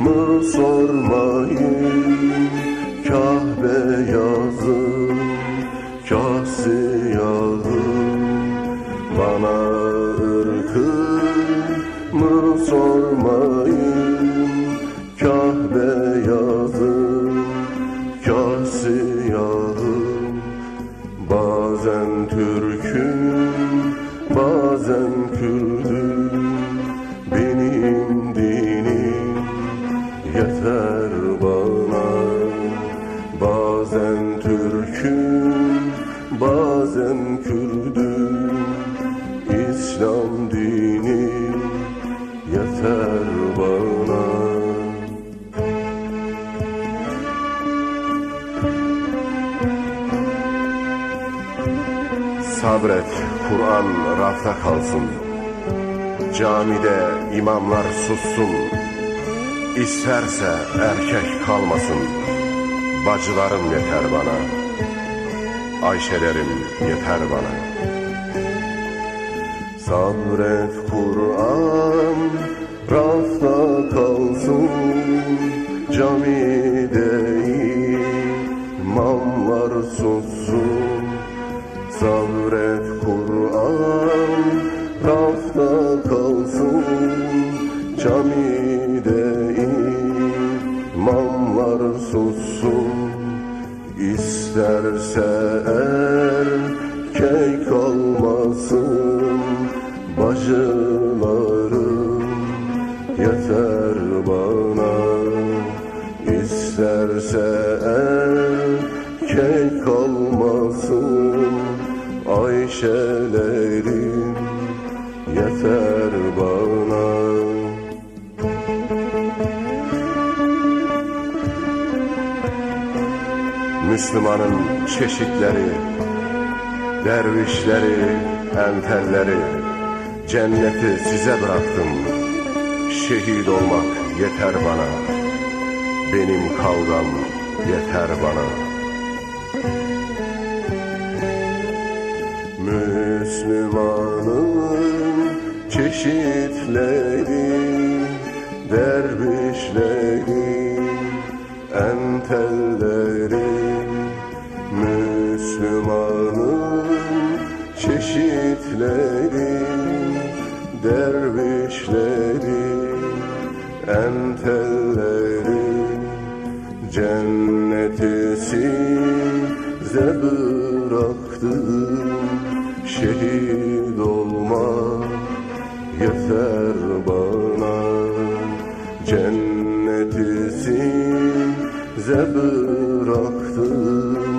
mı sormayın Kah beyazım kah siyahım Bana ırkımı sormayın Kah beyazım kah siyahım Bazen Türk'üm bazen Kürdüm yeter bana Bazen Türk'üm bazen Kürdüm İslam dini yeter bana Sabret, Kur'an rafta kalsın. Camide imamlar sussun. İsterse erkek kalmasın. Bacılarım yeter bana. Ayşelerim yeter bana. Sabret Kur'an rafta kalsın. Camide imamlar sussun. Sabret Kur'an rafta kalsın Camide imamlar sussun İsterse erkek kalmasın Bacılarım yeter bana İsterse erkek Müslümanın çeşitleri, dervişleri, entelleri, cenneti size bıraktım. Şehit olmak yeter bana, benim kavgam yeter bana. Müslümanın çeşitleri, dervişleri, entelleri Müslümanın çeşitleri, dervişleri, entelleri Cenneti size bıraktım. Şehit olma yeter bana. Cenneti size bıraktım